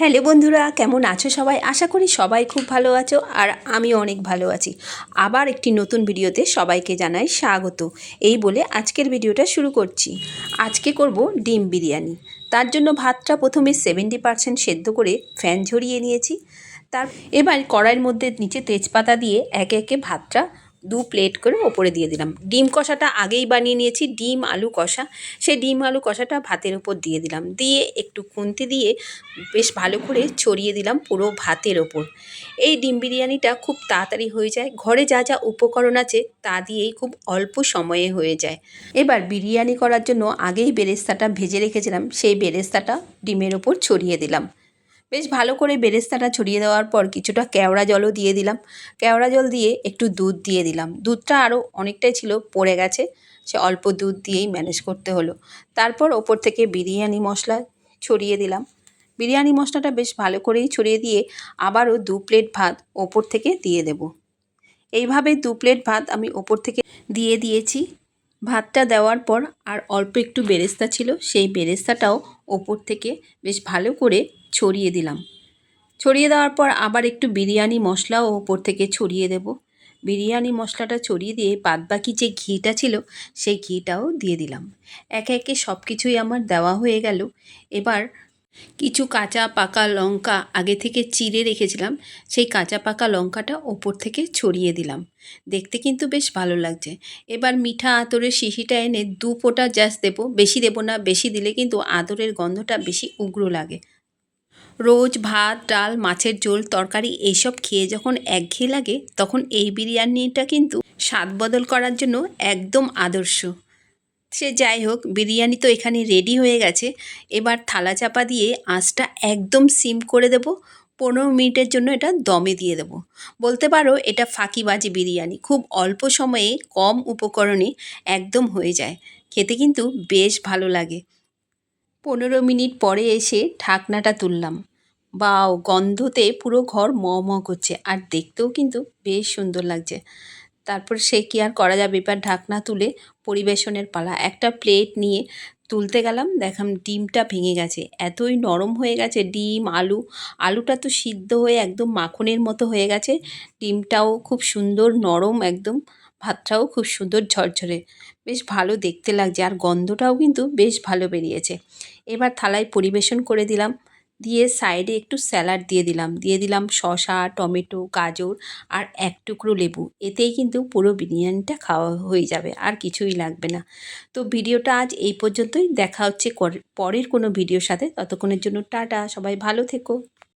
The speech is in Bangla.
হ্যালো বন্ধুরা, কেমন আছো সবাই? আশা করি সবাই খুব ভালো আছো আর আমিও অনেক ভালো আছি। আবার একটি নতুন ভিডিওতে সবাইকে জানাই স্বাগত। এই বলে আজকের ভিডিওটা শুরু করছি। আজকে করব ডিম বিরিয়ানি। তার জন্য ভাতটা প্রথমে সেভেন্টি পারসেন্ট সেদ্ধ করে ফ্যান ঝরিয়ে নিয়েছি। তার এবার কড়াইয়ের মধ্যে নিচে তেজপাতা দিয়ে একে একে ভাতটা দু প্লেট করে ওপরে দিয়ে দিলাম। ডিম কষাটা আগেই বানিয়ে নিয়েছি, ডিম আলু কষা। সেই ডিম আলু কষাটা ভাতের ওপর দিয়ে দিলাম। দিয়ে একটু খুন্তি দিয়ে বেশ ভালো করে ছড়িয়ে দিলাম পুরো ভাতের ওপর। এই ডিম বিরিয়ানিটা খুব তাড়াতাড়ি হয়ে যায়। ঘরে যা যা উপকরণ আছে তা দিয়েই খুব অল্প সময়ে হয়ে যায়। এবার বিরিয়ানি করার জন্য আগেই বেরেস্তাটা ভেজে রেখেছিলাম। সেই বেরেস্তাটা ডিমের ওপর ছড়িয়ে দিলাম। বেশ ভালো করে বেরেস্তাটা ছড়িয়ে দেওয়ার পর কিছুটা কেওড়া জলও দিয়ে দিলাম। কেওড়া জল দিয়ে একটু দুধ দিয়ে দিলাম। দুধটা আরও অনেকটাই ছিল, পড়ে গেছে। সে অল্প দুধ দিয়েই ম্যানেজ করতে হলো। তারপর ওপর থেকে বিরিয়ানি মশলা ছড়িয়ে দিলাম। বিরিয়ানি মশলাটা বেশ ভালো করেই ছড়িয়ে দিয়ে আবারও দু প্লেট ভাত ওপর থেকে দিয়ে দেব। এইভাবে দু প্লেট ভাত আমি ওপর থেকে দিয়ে দিয়েছি। ভাতটা দেওয়ার পর আর অল্প একটু বেরেস্তা ছিল, সেই বেরেস্তাটাও ওপর থেকে বেশ ভালো করে ছড়িয়ে দিলাম। ছড়িয়ে দেওয়ার পর আবার একটু বিরিয়ানি মশলাও ওপর থেকে ছড়িয়ে দেব। বিরিয়ানি মশলাটা ছড়িয়ে দিয়ে বাদবাকি যে ঘিটা ছিল, সেই ঘিটাও দিয়ে দিলাম। একে একে সব কিছুই আমার দেওয়া হয়ে গেল। এবার কিছু কাঁচা পাকা লঙ্কা আগে থেকে চিড়ে রেখেছিলাম, সেই কাঁচা পাকা লঙ্কাটা ওপর থেকে ছড়িয়ে দিলাম। দেখতে কিন্তু বেশ ভালো লাগছে। এবার মিঠা আতরের শিশিটা এনে দু ফোঁটা জাস্ট দেবো। বেশি দেবো না, বেশি দিলে কিন্তু আদরের গন্ধটা বেশি উগ্র লাগে। রোজ ভাত, ডাল, মাছের ঝোল, তরকারি এইসব খেয়ে যখন একঘেয়ে লাগে, তখন এই বিরিয়ানিটা কিন্তু স্বাদ বদল করার জন্য একদম আদর্শ। সে যাই হোক, বিরিয়ানি তো এখানে রেডি হয়ে গেছে। এবার থালা চাপা দিয়ে আঁচটা একদম সিম করে দেব। পনেরো মিনিটের জন্য এটা দমে দিয়ে দেবো। বলতে পারো, এটা ফাঁকিবাজি বিরিয়ানি। খুব অল্প সময়ে, কম উপকরণে একদম হয়ে যায়। খেতে কিন্তু বেশ ভালো লাগে। পনেরো মিনিট পরে এসে ঢাকনাটা তুললাম। বাও, গন্ধতে পুরো ঘর ম ম করছে। আর দেখতেও কিন্তু বেশ সুন্দর লাগছে। তারপর সে কি আর করা যাবে? এবার ঢাকনা তুলে পরিবেশনের পালা। একটা প্লেট নিয়ে তুলতে গেলাম দেখাম ডিমটা ভেঙে গেছে। এতই নরম হয়ে গেছে ডিম, আলু। আলুটা তো সিদ্ধ হয়ে একদম মাখনের মতো হয়ে গেছে। ডিমটাও খুব সুন্দর নরম একদম, ভাতটাও খুব সুন্দর ঝরঝরে। বেশ ভালো দেখতে লাগছে আর গন্ধটাও কিন্তু বেশ ভালো বেরিয়েছে। এবার থালায় পরিবেশন করে দিলাম। দিয়ে সাইডে একটু স্যালাড দিয়ে দিলাম। দিয়ে দিলাম শশা টমেটো, গাজর আর এক টুকরো লেবু। এতেই কিন্তু পুরো বিরিয়ানিটা খাওয়া হয়ে যাবে, আর কিছুই লাগবে না। তো ভিডিওটা আজ এই পর্যন্তই। দেখা হচ্ছে পরের কোনো ভিডিওর সাথে। ততক্ষণের জন্য টাটা, সবাই ভালো থেকো।